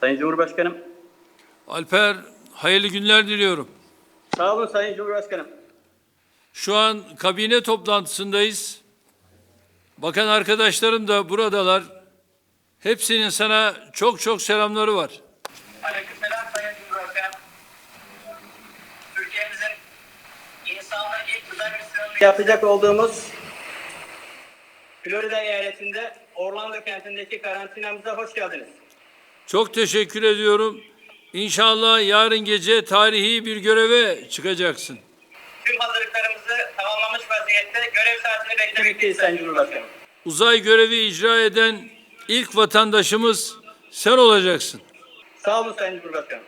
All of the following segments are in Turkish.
Sayın Cumhurbaşkanım. Alper, hayırlı günler diliyorum. Sağ olun Sayın Cumhurbaşkanım. Şu an kabine toplantısındayız. Bakan arkadaşlarım da buradalar. Hepsinin sana çok çok selamları var. Aleykümselam Sayın Cumhurbaşkanım. Türkiye'mizin insanlık ilk uzay misyonunu Yapacak olduğumuz Florida eyaletinde Orlando kentindeki karantinamıza hoş geldiniz. Çok teşekkür ediyorum. İnşallah yarın gece tarihi bir göreve çıkacaksın. tüm hazırlıklarımızı tamamlamış vaziyette görev saatini beklemekteyiz Sayın Cumhurbaşkanım. Uzay görevi icra eden ilk vatandaşımız sen olacaksın. Sağ olun Sayın Cumhurbaşkanım.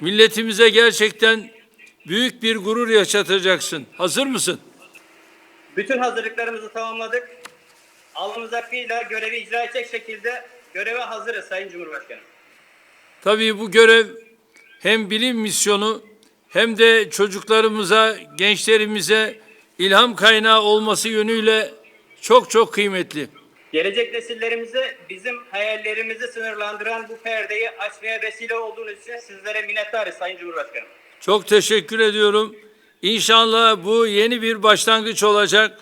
Milletimize gerçekten büyük bir gurur yaşatacaksın. Hazır mısın? Bütün hazırlıklarımızı tamamladık. Alnımız hakkıyla görevi icra edecek şekilde göreve hazırız Sayın Cumhurbaşkanım. Tabii bu görev hem bilim misyonu hem de çocuklarımıza, gençlerimize ilham kaynağı olması yönüyle çok çok kıymetli. Gelecek nesillerimize bizim hayallerimizi sınırlandıran bu perdeyi açmaya vesile olduğunuz için sizlere minnettarız Sayın Cumhurbaşkanım. Çok teşekkür ediyorum. İnşallah bu yeni bir başlangıç olacak.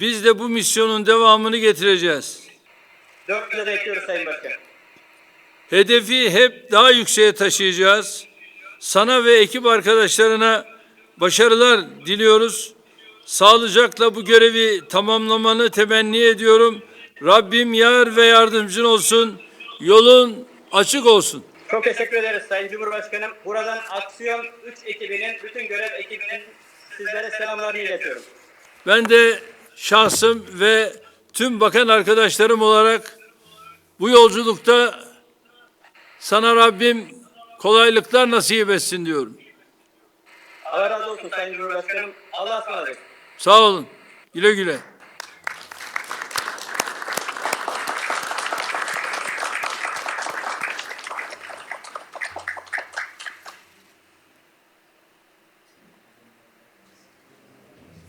Biz de bu misyonun devamını getireceğiz. Dört yıla bekliyoruz Sayın Başkanım. Hedefi hep daha yükseğe taşıyacağız. Sana ve ekip arkadaşlarına başarılar diliyoruz. Sağlıcakla bu görevi tamamlamanı temenni ediyorum. Rabbim yar ve yardımcın olsun. Yolun açık olsun. Çok teşekkür ederiz Sayın Cumhurbaşkanım. Buradan Aksiyon 3 ekibinin, bütün görev ekibinin sizlere selamlarını iletiyorum. Ben de şahsım ve tüm bakan arkadaşlarım olarak bu yolculukta sana Rabbim kolaylıklar nasip etsin diyorum. Allah razı olsun Sayın Cumhurbaşkanım. Allah'a ısmarladık. Sağ olun. Güle güle.